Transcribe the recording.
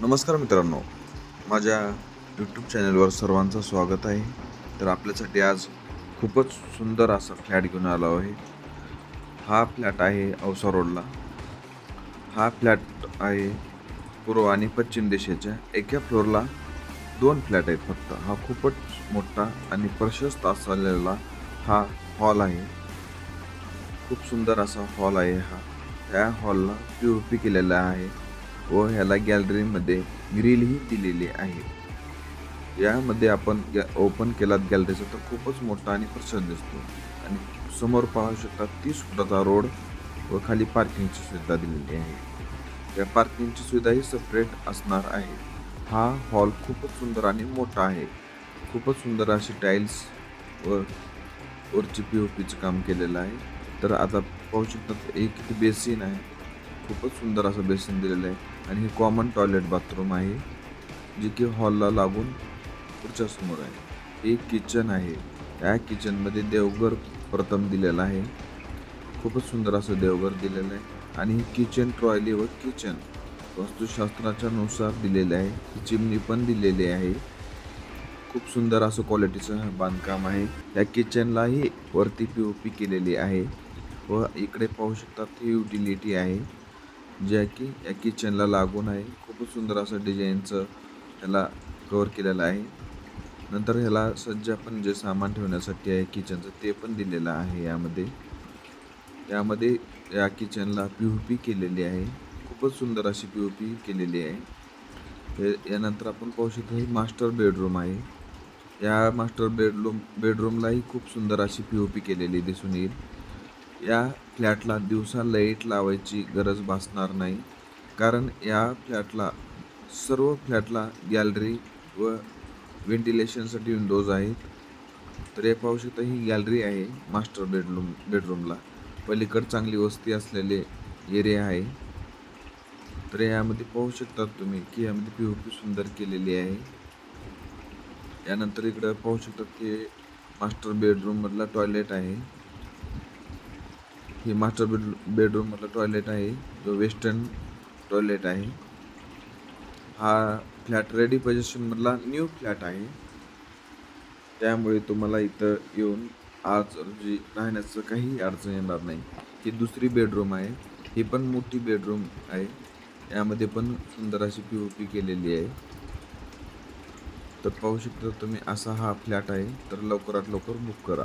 नमस्कार मित्रांनो. माझ्या यूट्यूब चॅनलवर सर्वांचं स्वागत आहे. तर आपल्यासाठी आज खूपच सुंदर असा फ्लॅट घेऊन आलो आहे. हा फ्लॅट आहे औसा रोडला हा फ्लॅट आहे पूर्व आणि पश्चिम दिशेच्या एका फ्लोअरला दोन फ्लॅट आहेत फक्त. हा खूपच मोठा आणि प्रशस्त असलेला हा हॉल आहे. खूप सुंदर असा हॉल आहे हा. त्या हॉलला पी ओ पी केलेला आहे. व ह्याला गॅलरीमध्ये ग्रीलही दिलेली आहे. यामध्ये आपण गॅ ओपन केलात गॅलरीचा तर खूपच मोठा आणि प्रसन्न दिसतो. आणि समोर पाहू शकता तीस फुटाचा रोड व खाली पार्किंगची सुविधा दिलेली आहे. या पार्किंगची सुविधाही सेपरेट असणार आहे. हा हॉल खूपच सुंदर आणि मोठा आहे. खूपच सुंदर अशी टाईल्स व वरची पी ओ पीचं काम केलेलं आहे. तर आता पाहू शकतात एक किती बेसिन आहे. खूपच सुंदर असं बेसिन दिलेलं आहे. आणि हे कॉमन टॉयलेट बाथरूम आहे जे की हॉलला लागून पुढच्या समोर आहे. एक किचन आहे. या किचनमध्ये देवघर प्रथम दिलेलं आहे. खूपच सुंदर असं देवघर दिलेलं आहे. आणि ही किचन ट्रॉयली व किचन वास्तुशास्त्राच्या नुसार दिलेले आहे. ही चिमणी पण दिलेली आहे. खूप सुंदर असं क्वालिटीचं बांधकाम आहे. या किचनलाही वरती पी ओ पी केलेली आहे. व इकडे पाहू शकतात ही युटिलिटी आहे. ज्या की या किचनला लागून आहे. खूपच सुंदर असं डिझाईनचं ह्याला कवर केलेलं आहे. नंतर ह्याला सज्ज पण जे सामान ठेवण्यासाठी आहे किचनचं ते पण दिलेलं आहे यामध्ये. यामध्ये या किचनला पी ओ पी केलेली आहे. खूपच सुंदर अशी पी ओ पी केलेली आहे. यानंतर आपण पाहू शकतो ही मास्टर बेडरूम आहे. या मास्टर बेडरूम बेडरूमलाही खूप सुंदर अशी पी ओ पी केलेली दिसून येईल. या फ्लॅटला दिवसा लाइट लावायची गरज भासणार नाही. कारण या फ्लॅटला सर्व फ्लॅटला गॅलरी व व्हेंटिलेशनसाठी विंडोज आहेत. तर हे पाहू शकता ही गॅलरी आहे मास्टर बेडरूम बेडरूमला. पलीकड चांगली वस्ती असलेले एरिया आहे. तर यामध्ये पाहू शकतात तुम्ही की यामध्ये पी ओ पी सुंदर केलेली आहे. यानंतर इकडं पाहू शकतात की मास्टर बेडरूममधला टॉयलेट आहे. ही मास्टर बेड बेडरूममधला टॉयलेट आहे. जो वेस्टर्न टॉयलेट आहे. हा फ्लॅट रेडी पोझिशनमधला न्यू फ्लॅट आहे. त्यामुळे तुम्हाला इथं येऊन आज रोजी राहण्याचं काही अडचण येणार नाही. ही दुसरी बेडरूम आहे. ही पण मोठी बेडरूम आहे. यामध्ये पण सुंदर अशी पी ओ पी केलेली आहे. तर पाहू शकता तुम्ही असा हा फ्लॅट आहे. तर लवकरात लवकर बुक करा.